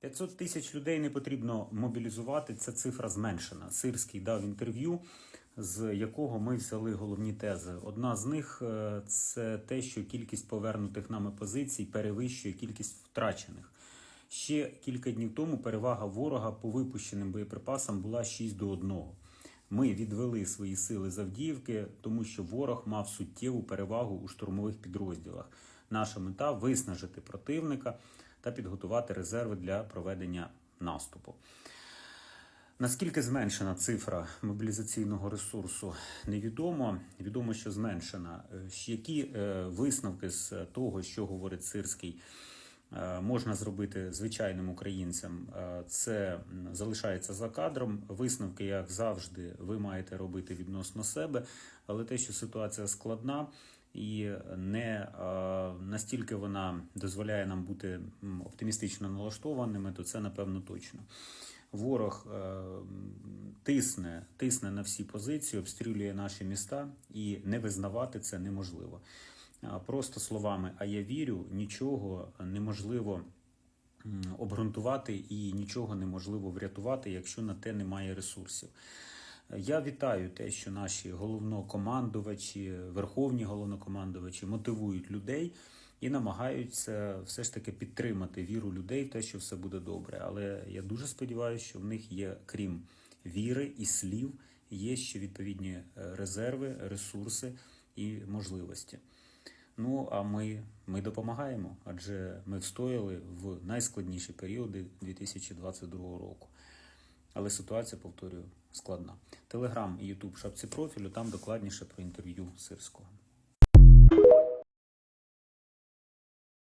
500 тисяч людей не потрібно мобілізувати. Ця цифра зменшена. Сирський дав інтерв'ю, з якого ми взяли головні тези. Одна з них е, це те, що кількість повернутих нами позицій перевищує кількість втрачених. Ще кілька днів тому перевага ворога по випущеним боєприпасам була 6 до 1. Ми відвели свої сили з Авдіївки, тому що ворог мав суттєву перевагу у штурмових підрозділах. Наша мета виснажити противника та підготувати резерви для проведення наступу. Наскільки зменшена цифра мобілізаційного ресурсу, невідомо. Відомо, що зменшена. Е, Які е, висновки з того, що говорить Сирський, е, можна зробити звичайним українцям? Е, Це залишається за кадром. Висновки, як завжди, ви маєте робити відносно себе, але те, що ситуація складна і не е, настільки вона дозволяє нам бути оптимістично налаштованими, то це напевно точно. Ворог е, тисне, тисне на всі позиції, обстрілює наші міста, і не визнавати це неможливо. Просто словами, а я вірю, нічого неможливо обґрунтувати і нічого неможливо врятувати, якщо на те немає ресурсів. Я вітаю те, що наші головнокомандувачі, верховні головнокомандувачі мотивують людей і намагаються все ж таки підтримати віру людей в те, що все буде добре. Але я дуже сподіваюся, що в них є, крім віри і слів, є ще відповідні е, резерви, ресурси і можливості. Ну а ми, ми допомагаємо, адже ми встояли в найскладніші періоди 2022 року. Але ситуація, повторюю, складна. Телеграм і Ютуб шапці профілю, там докладніше про інтерв'ю Сирського.